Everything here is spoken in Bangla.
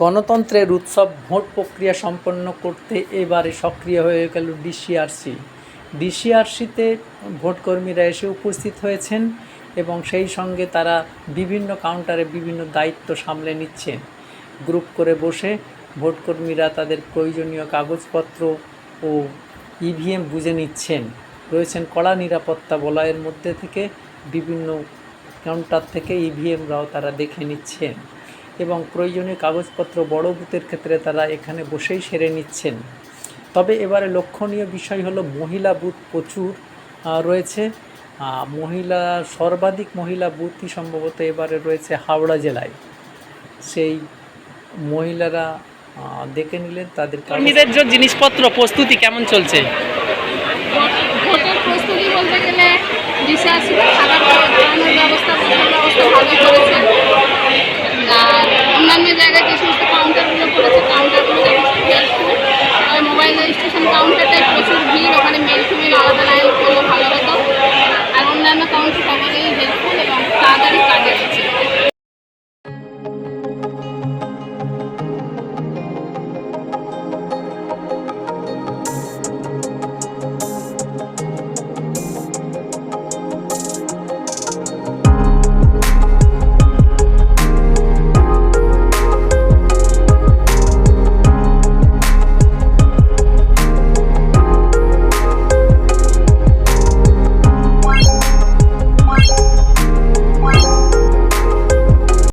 গণতন্ত্রের উৎসব ভোট প্রক্রিয়া সম্পন্ন করতে এবারে সক্রিয় হয়ে গেল ডিসিআরসি। ডিসিআরসিতে ভোটকর্মীরা এসে উপস্থিত হয়েছেন এবং সেই সঙ্গে তারা বিভিন্ন কাউন্টারে বিভিন্ন দায়িত্ব সামলে নিচ্ছেন। গ্রুপ করে বসে ভোটকর্মীরা তাদের প্রয়োজনীয় কাগজপত্র ও ইভিএম বুঝে নিচ্ছেন। রয়েছেন কড়া নিরাপত্তা বলয়ের মধ্যে থেকে বিভিন্ন কাউন্টার থেকে ইভিএমরাও তারা দেখে নিচ্ছেন। এবং প্রয়োজনীয় কাগজপত্র বড় বুথের ক্ষেত্রে তারা এখানে বসেই সেরে নিচ্ছেন। তবে এবারে লক্ষণীয় বিষয় হলো মহিলা বুথ প্রচুর রয়েছে। মহিলা, সর্বাধিক মহিলা বুথই সম্ভবত এবারে রয়েছে হাওড়া জেলায়। সেই মহিলারা দেখে নিলেন, তাদের জিনিসপত্র, প্রস্তুতি কেমন চলছে?